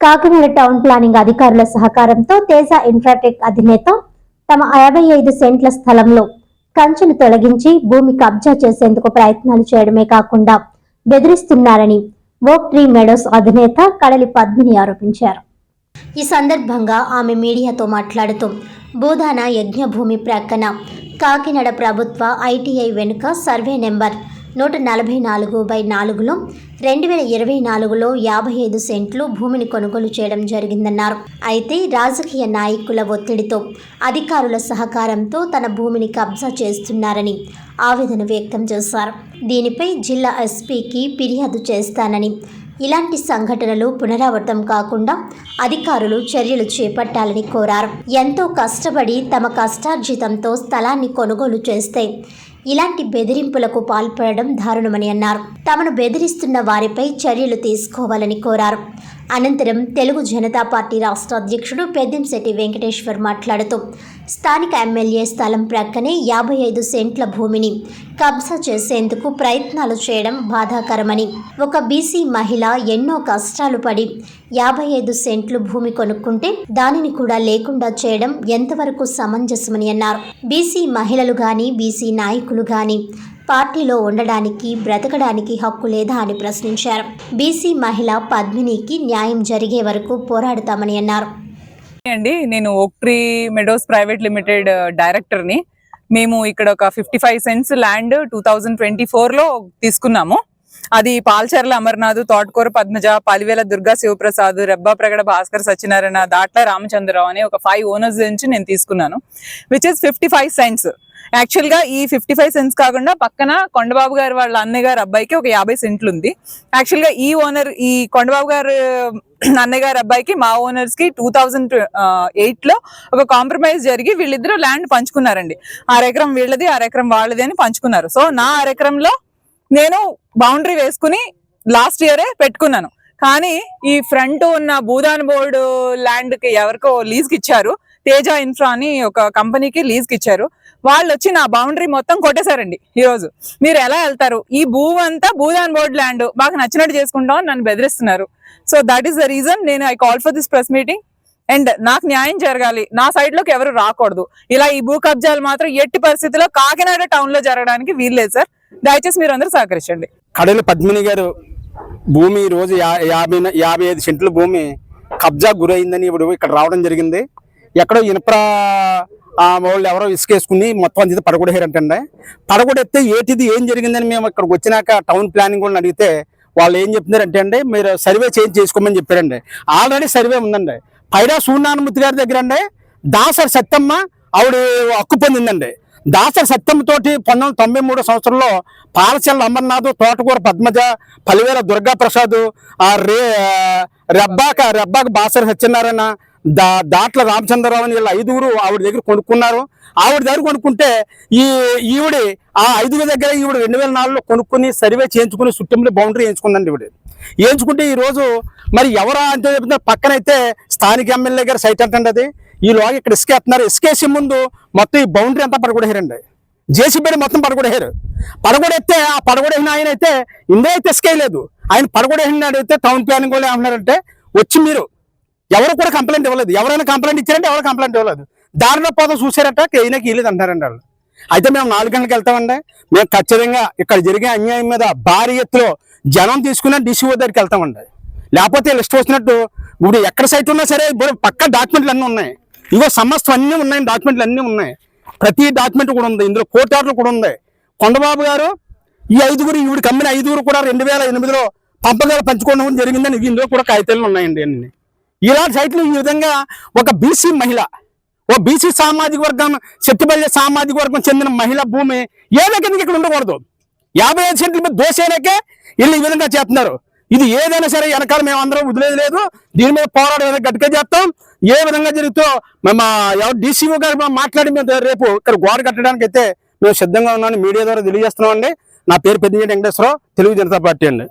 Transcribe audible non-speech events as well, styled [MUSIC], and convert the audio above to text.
Kakinada town planning అధికారుల సహకారంతో తేజ ఇన్ఫ్రాటెక్ అధినేత తమ యాభై ఐదు సెంట్ల స్థలంలో కంచెను తొలగించి భూమి కబ్జా చేసేందుకు ప్రయత్నాలు చేయడమే కాకుండా బెదిరిస్తున్నారని వోక్ ట్రీ మెడోస్ అధినేత కడలి పద్మిని ఆరోపించారు. ఈ సందర్భంగా ఆమె మీడియాతో మాట్లాడుతూ భూదాన యజ్ఞభూమి ప్రక్కన కాకినాడ ప్రభుత్వ ఐటీఐ వెనుక సర్వే నెంబర్ నూట నలభై నాలుగు బై నాలుగులో రెండు వేల ఇరవై నాలుగులో యాభై ఐదు సెంట్లు భూమిని కొనుగోలు చేయడం జరిగిందన్నారు. అయితే రాజకీయ నాయకుల ఒత్తిడితో అధికారుల సహకారంతో తన భూమిని కబ్జా చేస్తున్నారని ఆవేదన వ్యక్తం చేశారు. దీనిపై జిల్లా ఎస్పీకి ఫిర్యాదు చేస్తానని. ఇలాంటి సంఘటనలు పునరావృతం కాకుండా అధికారులు చర్యలు చేపట్టాలని కోరారు. ఎంతో కష్టపడి తమ కష్టార్జితంతో స్థలాన్ని కొనుగోలు చేస్తే ఇలాంటి బెదిరింపులకు పాల్పడడం దారుణమని అన్నారు. తమను బెదిరిస్తున్న వారిపై చర్యలు తీసుకోవాలని కోరారు. అనంతరం తెలుగు జనతా పార్టీ రాష్ట్ర అధ్యక్షుడు పెద్దంశెట్టి వెంకటేశ్వర్ మాట్లాడుతూ స్థానిక ఎమ్మెల్యే స్థలం ప్రక్కనే యాభై ఐదు సెంట్ల భూమిని కబ్జా చేసేందుకు ప్రయత్నాలు చేయడం బాధాకరమని. ఒక బీసీ మహిళ ఎన్నో కష్టాలు పడి యాభై ఐదు సెంట్లు భూమి కొనుక్కుంటే దానిని కూడా లేకుండా చేయడం ఎంతవరకు సమంజసమని అన్నారు. బీసీ మహిళలు గాని బీసీ నాయకులు గాని పార్టీలో ఉండడానికి బ్రతకడానికి హక్కు లేదా అని ప్రశ్నించారు. బీసీ మహిళ పద్మినికి న్యాయం జరిగే వరకు పోరాడతామని అన్నారు. అండి నేను ఓక్ట్రీ మెడోస్ ప్రైవేట్ లిమిటెడ్ డైరెక్టర్ని. మేము ఇక్కడ ఒక fifty five cents land two thousand twenty ఫోర్లో తీసుకున్నాము. అది పాల్చర్ల అమర్నాథ్ తోటకూర పద్మజ పలివేల దుర్గా శివప్రసాద్ రెబ్బా ప్రగడ భాస్కర్ సత్యనారాయణ దాట్ల రామచంద్రరావు అనే ఒక ఫైవ్ ఓనర్స్ నుంచి నేను తీసుకున్నాను which is fifty five cents యాక్చువల్గా ఈ ఫిఫ్టీ ఫైవ్ సెంట్స్ కాకుండా పక్కన కొండబాబు గారు వాళ్ళ అన్నయ్య గారు అబ్బాయికి ఒక యాభై సెంట్లు ఉంది యాక్చువల్గా ఈ ఓనర్ ఈ కొండబాబు గారు [CLEARS THROAT] అన్నయ్య గారు అబ్బాయికి మా ఓనర్స్కి టూ థౌజండ్ ఎయిట్లో ఒక కాంప్రమైజ్ జరిగి వీళ్ళిద్దరూ ల్యాండ్ పంచుకున్నారండి. అరెకరం వీళ్ళది అరెకరం వాళ్ళది అని పంచుకున్నారు. సో నా అరెకరంలో నేను బౌండరీ వేసుకుని లాస్ట్ ఇయరే పెట్టుకున్నాను. కానీ ఈ ఫ్రంట్ ఉన్న భూదాన్ బోర్డు ల్యాండ్కి ఎవరికో లీజ్కి ఇచ్చారు. తేజ ఇన్ఫ్రా అని ఒక కంపెనీకి లీజ్కి ఇచ్చారు. వాళ్ళు వచ్చి నా బౌండరీ మొత్తం కొట్టేశారండి ఈరోజు మీరు ఎలా వెళ్తారు? ఈ భూ అంతా భూదాన్ బోర్డు ల్యాండ్ మాకు నచ్చినట్టు చేసుకుంటాం అని నన్ను బెదిరిస్తున్నారు. So that is the reason నేను I call for this press meeting and నాకు న్యాయం జరగాలి. నా సైడ్లోకి ఎవరు రాకూడదు. ఇలా ఈ భూ కబ్జాలు మాత్రం ఎట్టి పరిస్థితిలో కాకినాడ టౌన్లో జరగడానికి వీల్లేదు సార్. దయచేసి మీరు అందరూ సహకరించండి. కడలి పద్మిని గారు భూమి ఈ రోజు యా- యాభై యాభై ఐదు సెంట్ల భూమి కబ్జా గురైందని ఇప్పుడు ఇక్కడ రావడం జరిగింది. ఎక్కడో ఇనప్రా ఆ వాళ్ళు ఎవరో ఇసుకేసుకుని మొత్తం అంతా పడగొడేరంటండి పడగొడెత్తే ఏటిది ఏం జరిగిందని మేము ఇక్కడికి వచ్చినాక టౌన్ ప్లానింగ్ వాళ్ళని అడిగితే వాళ్ళు ఏం చెప్తున్నారంటే అండి మీరు సర్వే చేంజ్ చేసుకోమని చెప్పారండి. ఆల్రెడీ సర్వే ఉందండి. పైడా సూర్యనారాయణమూర్తి గారి దగ్గర అండి దాసరి సత్యమ్మ ఆవిడ హక్కు పొందిందండి. దాసరి సత్యమ్మ పంతొమ్మిది వందల తొంభై మూడో సంవత్సరంలో పాలచెల్ల అమర్నాథ్ తోటకూర పద్మజ పలివేల దుర్గా ప్రసాద్ ఆ రే ఆ, రెబ్బాక రెబ్బాక బాసరి సత్యనారాయణ దా దాట్ల రామచంద్రరావు అని వీళ్ళ ఐదుగురు ఆవిడ దగ్గర కొనుక్కున్నారు. ఆవిడ దగ్గర కొనుక్కుంటే ఈ ఈవిడి ఆ ఐదుగురు దగ్గర ఈవిడ రెండు వేల నాలుగులో కొనుక్కుని సర్వే చేయించుకుని సుట్టంలో బౌండరీ వేయించుకుందండి ఈవిడ. ఏంచుకుంటే ఈ రోజు మరి ఎవరా అంటే చెప్తున్నారు పక్కనైతే స్థానిక ఎమ్మెల్యే గారి సైట్ అంటండి అది. ఈ లోగా ఇక్కడ ఇసుకేస్తున్నారు ఇసుకేసే ముందు మొత్తం ఈ బౌండరీ అంతా పడగొడేరండి జేసీబీ మొత్తం పడగొడేశారు పడగొడేస్తే ఆ పడగొడేసిన ఆయన అయితే ఇందే అయితే ఇసుకేయలేదు ఆయన పడగొడేసిన అయితే టౌన్ ప్లానింగ్ వాళ్ళు ఏమన్నారంటే వచ్చి మీరు ఎవరు కూడా కంప్లైంట్ ఇవ్వలేదు. ఎవరైనా కంప్లైంట్ ఇచ్చారంటే ఎవరు కంప్లైంట్ ఇవ్వలేదు. దారిలో పోతా చూసారట కేయినా కీలేదు అంటారండి వాళ్ళు. అయితే మేము నాలుగు గంటలకు వెళ్తామండి. మేము ఖచ్చితంగా ఇక్కడ జరిగే అన్యాయం మీద భారీ ఎత్తులో జనం తీసుకునే డిసిఓ దగ్గరికి వెళ్తామండి. లేకపోతే లిస్ట్ వచ్చినట్టు ఇప్పుడు ఎక్కడ సైట్ ఉన్నా సరే ఇప్పుడు పక్క డాక్యుమెంట్లు అన్నీ ఉన్నాయి. ఇగో సమస్తం అన్నీ ఉన్నాయి డాక్యుమెంట్లు అన్నీ ఉన్నాయి. ప్రతి డాక్యుమెంట్ కూడా ఉంది. ఇందులో కోర్టు ఆర్డర్ కూడా ఉంది. కొండబాబు గారు ఈ ఐదుగురు ఈవిడ కమ్మిన ఐదుగురు కూడా రెండు వేల ఎనిమిదిలో పంపగలు పంచుకోవడం జరిగిందని ఇందులో కూడా కాగితాలు ఉన్నాయండి అన్ని. ఇలాంటి సైట్లు ఈ విధంగా ఒక బీసీ మహిళ ఓ బీసీ సామాజిక వర్గం చెట్టుబల్లి సామాజిక వర్గం చెందిన మహిళ భూమి ఏదో కిందకి ఇక్కడ ఉండకూడదు. యాభై ఐదు సెంట్ల మీద దోషేనాకే వీళ్ళు ఈ విధంగా చేస్తున్నారు. ఇది ఏదైనా సరే వెనకాల మేము అందరం వదిలేదు లేదు. దీని మీద పోరాటం గట్టిగా చేస్తాం. ఏ విధంగా జరుగుతో మేము ఎవరు డీసీఓ గారు మాట్లాడి మేము రేపు ఇక్కడ గోడ కట్టడానికి అయితే మేము సిద్ధంగా ఉన్నాను మీడియా ద్వారా తెలియజేస్తున్నాం అండి నా పేరు పెద్ద వెంకటేశ్వరరావు తెలుగు జనతా పార్టీ అండి.